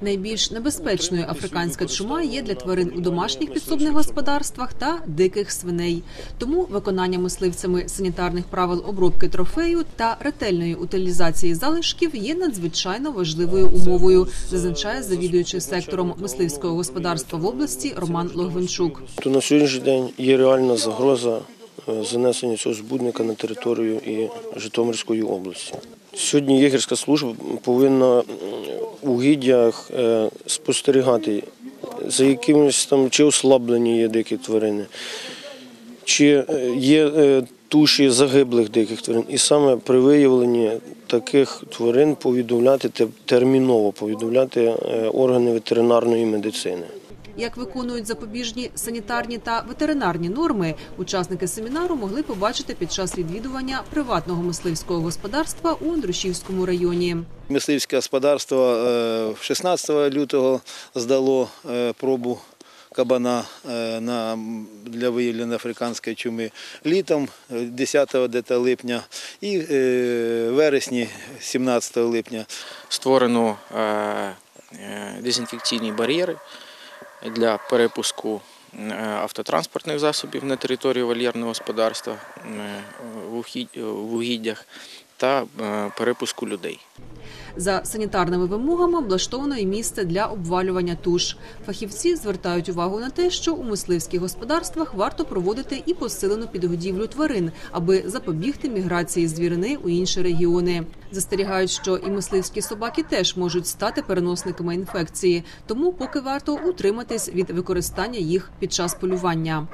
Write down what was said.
Найбільш небезпечною африканська чума є для тварин у домашніх підсобних господарствах та диких свиней. Тому виконання мисливцями санітарних правил обробки трофею та ретельної утилізації залишків є надзвичайно важливою умовою, зазначає завідуючий сектором мисливського господарства в області Роман Логвинчук. То на сьогоднішній день є реальна загроза занесення цього збудника на територію і Житомирської області. Сьогодні єгерська служба повинна у гіддях е, спостерігати, за якимось там чи ослаблені є дикі тварини, чи е, є е, туші загиблих диких тварин. І саме при виявленні таких тварин повідомляти терміново повідомляти е, органи ветеринарної медицини. Як виконують запобіжні санітарні та ветеринарні норми, учасники семінару могли побачити під час відвідування приватного мисливського господарства у Андрушівському районі. Мисливське господарство е, 16 лютого здало е, пробу кабана е, на, для виявлення африканської чуми літом е, 10 дета липня і е, вересні 17 липня. створено е, е, дезінфекційні бар'єри для перепуску е, автотранспортних засобів на територію вольєрного господарства е, в угіддях та е, перепуску людей. За санітарними вимогами облаштовано і місце для обвалювання туш. Фахівці звертають увагу на те, що у мисливських господарствах варто проводити і посилену підгодівлю тварин, аби запобігти міграції звірини у інші регіони. Застерігають, що і мисливські собаки теж можуть стати переносниками інфекції, тому поки варто утриматись від використання їх під час полювання.